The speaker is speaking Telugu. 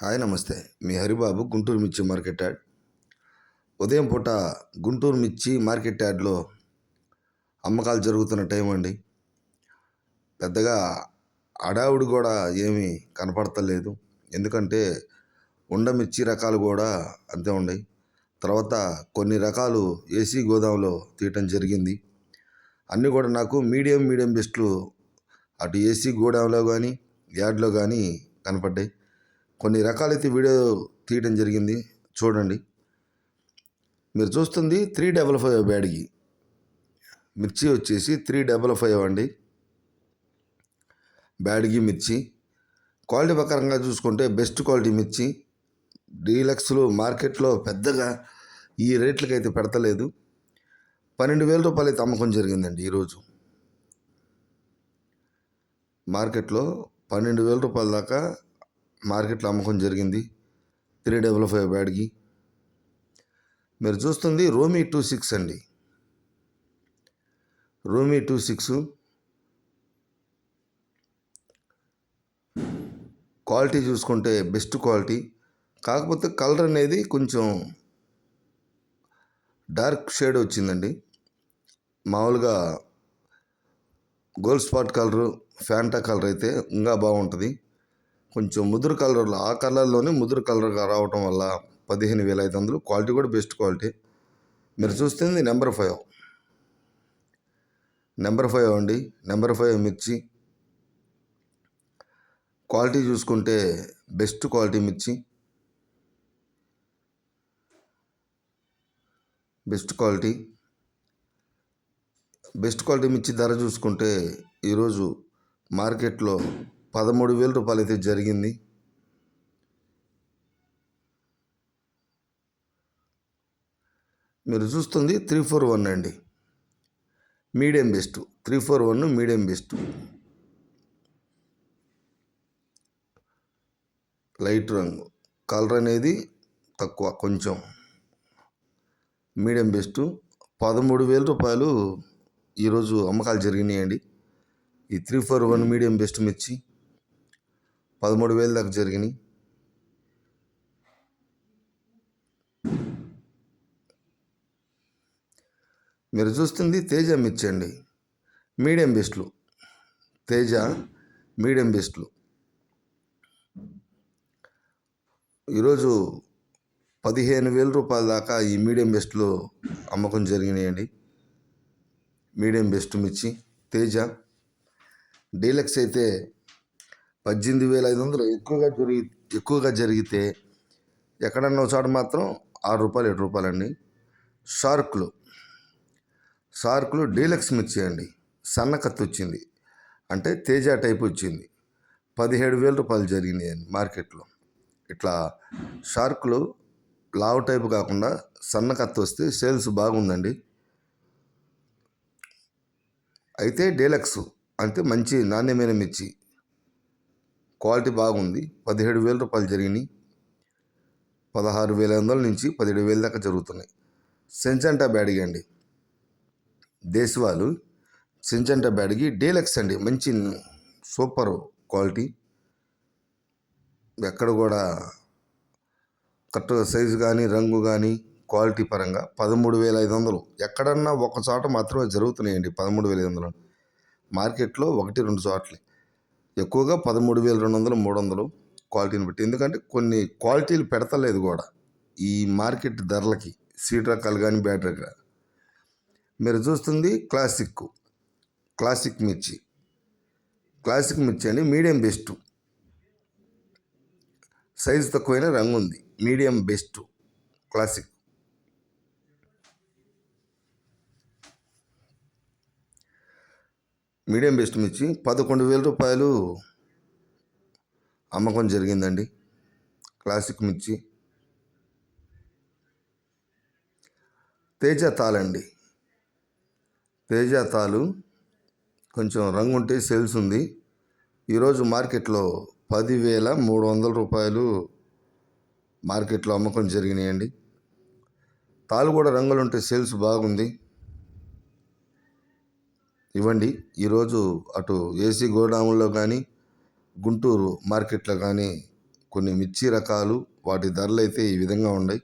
హాయ్ నమస్తే. మీ హరిబాబు గుంటూరు మిర్చి మార్కెట్ యార్డ్ ఉదయం పూట గుంటూరు మిర్చి మార్కెట్ యార్డ్లో అమ్మకాలు జరుగుతున్న టైం అండి. పెద్దగా అడావుడు కూడా ఏమీ కనపడతలేదు. ఎందుకంటే ఉండ మిర్చి రకాలు కూడా అంతే ఉన్నాయి తర్వాత కొన్ని రకాలు ఏసీ గోదాంలో తీయటం జరిగింది. అన్నీ కూడా నాకు మీడియం మీడియం బెస్ట్లు అటు ఏసీ గోడౌన్లో కానీ యార్డ్లో కానీ కనపడ్డాయి. కొన్ని రకాలైతే వీడియో తీయడం జరిగింది. చూడండి. మీరు చూస్తుంది త్రీ డబల్ ఫైవ్ బ్యాడ్కి మిర్చి వచ్చేసి త్రీ డబల్ ఫైవ్ అండి. బ్యాడ్కి మిర్చి. క్వాలిటీ ప్రకారంగా చూసుకుంటే బెస్ట్ క్వాలిటీ మిర్చి. డీలక్స్లు మార్కెట్లో పెద్దగా ఈ రేట్లకి అయితే పెడతలేదు. పన్నెండు వేల రూపాయలు అయితే అమ్మకం జరిగిందండి ఈరోజు. మార్కెట్లో పన్నెండు వేల రూపాయల దాకా మార్కెట్లో అమ్మకం జరిగింది. త్రీ డబల్ ఫైవ్ బ్యాడ్కి. మీరు చూస్తుంది రోమీ టూ సిక్స్ అండి. రోమీ టూ సిక్స్. క్వాలిటీ చూసుకుంటే బెస్ట్ క్వాలిటీ. కాకపోతే కలర్ అనేది కొంచెం డార్క్ షేడ్ వచ్చిందండి. మామూలుగా Gold Spot colour Fanta colour అయితే ఇంకా బాగుంటుంది. కొంచెం ముదురు కలర్లో ఆ కలర్లోనే ముదురు కలర్గా రావటం వల్ల పదిహేను వేల ఐదు వందలు క్వాలిటీ కూడా బెస్ట్ క్వాలిటీ. మీరు చూస్తుంది నెంబర్ ఫైవ్. నెంబర్ ఫైవ్ అండి. నెంబర్ ఫైవ్ మిర్చి. క్వాలిటీ చూసుకుంటే బెస్ట్ క్వాలిటీ మిర్చి. Best quality. బెస్ట్ క్వాలిటీ మిర్చి ధర చూసుకుంటే ఈరోజు మార్కెట్లో పదమూడు వేల రూపాయలు అయితే జరిగింది. మీరు చూస్తుంది త్రీ ఫోర్ వన్ అండి. Medium best. Three four one medium best. Light రంగు. కలర్ అనేది తక్కువ కొంచెం. Medium best. పదమూడు వేల రూపాయలు ఈరోజు అమ్మకాలు జరిగినాయండి. ఈ three four one medium best మిర్చి. పదమూడు వేలు దాకా జరిగినాయి. మీరు చూస్తుంది తేజ మిర్చి అండి. మీడియం బెస్ట్లు. తేజ మీడియం బెస్ట్లు. ఈరోజు పదిహేను వేల రూపాయల దాకా ఈ మీడియం బెస్ట్లు అమ్మకం జరిగినాయండి. మీడియం బెస్ట్ మిర్చి తేజ. డీలక్స్ అయితే పద్దెనిమిది వేల ఐదు వందలు ఎక్కువగా జరిగి ఎక్కువగా జరిగితే ఎక్కడన్నా చోట మాత్రం ఆరు రూపాయలు ఏడు రూపాయలు అండి షార్క్లు. షార్క్లు డీలక్స్ మిర్చి అండి. సన్న కత్తి వచ్చింది. అంటే తేజ టైప్ వచ్చింది. పదిహేడు వేల రూపాయలు జరిగినాయి అండి మార్కెట్లో. ఇట్లా షార్క్లు లావు టైప్ కాకుండా సన్న కత్తి వస్తే సేల్స్ బాగుందండి. అయితే డీలక్స్ అంటే మంచి నాణ్యమైన మిర్చి. క్వాలిటీ బాగుంది. పదిహేడు వేల రూపాయలు జరిగినాయి. పదహారు వేల ఐదు వందల నుంచి పదిహేడు వేల దాకా జరుగుతున్నాయి. సెంచంటా బ్యాడిగి అండి. దేశవాలు సెంచంటా బ్యాడ్గి డీలక్స్ అండి. మంచి సూపర్ క్వాలిటీ. ఎక్కడ కూడా కరెక్ట్ సైజు కానీ రంగు కానీ క్వాలిటీ పరంగా పదమూడు వేల ఐదు వందలు. ఎక్కడన్నా ఒక చోట మాత్రమే జరుగుతున్నాయండి పదమూడు వేల ఐదు వందలు. మార్కెట్లో ఒకటి రెండు చోట్లే. ఎక్కువగా పదమూడు వేల రెండు వందలు మూడు వందలు క్వాలిటీని బట్టి. ఎందుకంటే కొన్ని క్వాలిటీలు పెడతలేదు కూడా ఈ మార్కెట్ ధరలకి. సీట్ రకాలు కానీ బ్యాడ్ రకాలు. మీరు చూస్తుంది క్లాసిక్ క్లాసిక్ మిర్చి. క్లాసిక్ మిర్చి అండి మీడియం బెస్ట్. సైజు తక్కువైన రంగు ఉంది. Medium best. Classic. Medium best మిర్చి పదకొండు వేల రూపాయలు అమ్మకం జరిగిందండి. క్లాసిక్ మిర్చి. తేజ తాళండి తేజ తాలు కొంచెం రంగు ఉంటే సేల్స్ ఉంది. ఈరోజు మార్కెట్లో పదివేల మూడు వందల రూపాయలు మార్కెట్లో అమ్మకం జరిగినాయండి. తాలు కూడా రంగులు ఉంటే సేల్స్ బాగుంది. ఇవ్వండి. ఈరోజు అటు ఏసీ గోడౌన్లో కానీ గుంటూరు మార్కెట్లో కానీ కొన్ని మిర్చి రకాలు వాటి ధరలు అయితే ఈ విధంగా ఉన్నాయి.